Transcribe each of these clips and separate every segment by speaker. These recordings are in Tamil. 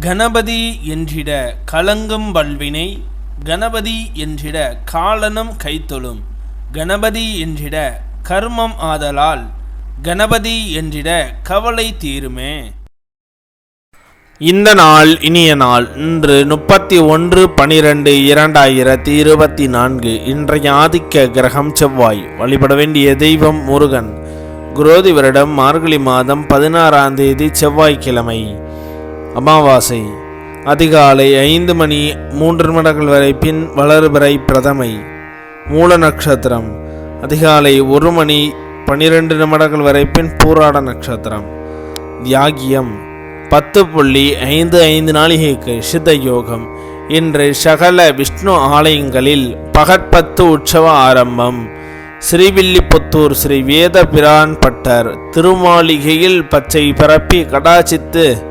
Speaker 1: கணபதி என்றிட கலங்கும் வல்வினை கணபதி என்றிட காலனும் கைத்தொழும் கணபதி என்றிட கர்மம் ஆதலால் கணபதி என்றிட கவலை தீருமே.
Speaker 2: இந்த நாள் இனிய நாள் இன்று முப்பத்தி ஒன்று பனிரெண்டு இரண்டாயிரத்தி இருபத்தி நான்கு இன்றைய ஆதிக்க கிரகம் செவ்வாய். வழிபட வேண்டிய தெய்வம் முருகன். குரோதி வருடம் மார்கழி மாதம் பதினாறாம் தேதி செவ்வாய்க்கிழமை. அமாவாசை. அதிகாலை ஐந்து மணி மூன்று நிமிடங்கள் வரை பின் வளர்பிறை பிரதமை. மூல நட்சத்திரம். அதிகாலை ஒரு மணி பனிரெண்டு நிமிடங்கள் வரை பின் பூராட நட்சத்திரம். தியாகியம். பத்து புள்ளி ஐந்து ஐந்து நாளிகைக்கு சித்த யோகம் இன்று சகல விஷ்ணு ஆலயங்களில் பகற்பத்து உற்சவ ஆரம்பம். ஸ்ரீவில்லிபுத்தூர் ஸ்ரீ வேத பிரான் பட்டர் திருமாளிகையில் பச்சை பரப்பி கடாச்சித்து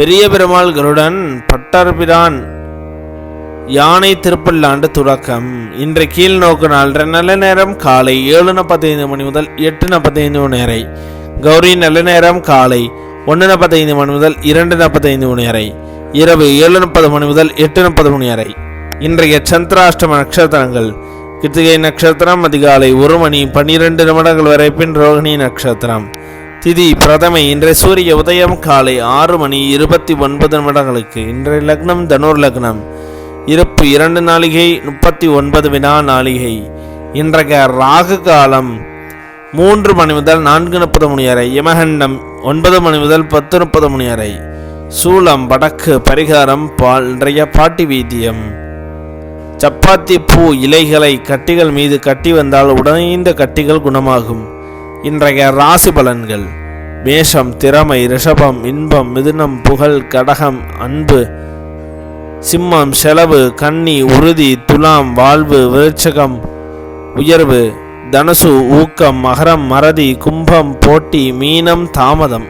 Speaker 2: பெரிய பெருமாள்களுடன் பட்டர்பிரான் யானை திருப்பல்லாண்டு துறக்கம் இன்று கீழ் நோக்கு நாள் நல்ல நேரம் காலை ஏழு நாற்பத்தைந்து மணி முதல் எட்டு நாற்பத்தைந்து மணி வரை கௌரி நல்ல நேரம் காலை ஒன்று நாற்பத்தைந்து மணி முதல் இரண்டு நாற்பத்தைந்து மணி வரை இரவு ஏழு முப்பது மணி முதல் எட்டு முப்பது மணி வரை இன்றைய சந்திராஷ்டம நட்சத்திரங்கள். கிருத்திகை நட்சத்திரம் அதிகாலை ஒரு மணி பன்னிரெண்டு நிமிடங்கள் வரை பின் ரோகிணி நட்சத்திரம். திதி பிரதமை இன்றைய சூரிய உதயம் காலை ஆறு மணி இருபத்தி ஒன்பது நிமிடங்களுக்கு. இன்றைய லக்னம் தனுர் லக்னம். இருப்பு இரண்டு நாளிகை முப்பத்தி ஒன்பது வினா நாளிகை. இன்றைய ராகு காலம் மூன்று மணி முதல் நான்கு முப்பது மணி வரை. யமகண்டம் ஒன்பது மணி முதல் பத்து முப்பது மணி வரை. சூளம் வடக்கு பரிகாரம் பால் இன்றைய பாட்டி வீதியம். சப்பாத்தி பூ இலைகளை கட்டிகள் மீது கட்டி வந்தால் உடைந்த கட்டிகள் குணமாகும். இன்றைய ராசி பலன்கள். மேஷம் திறமை ரிஷபம் இன்பம் மிதுனம் புகழ் கடகம் அன்பு சிம்மம் செலவு கன்னி உறுதி துலாம் வாழ்வு விருட்சகம் உயர்வு தனுசு ஊக்கம் மகரம் மறதி கும்பம் போட்டி மீனம் தாமதம்.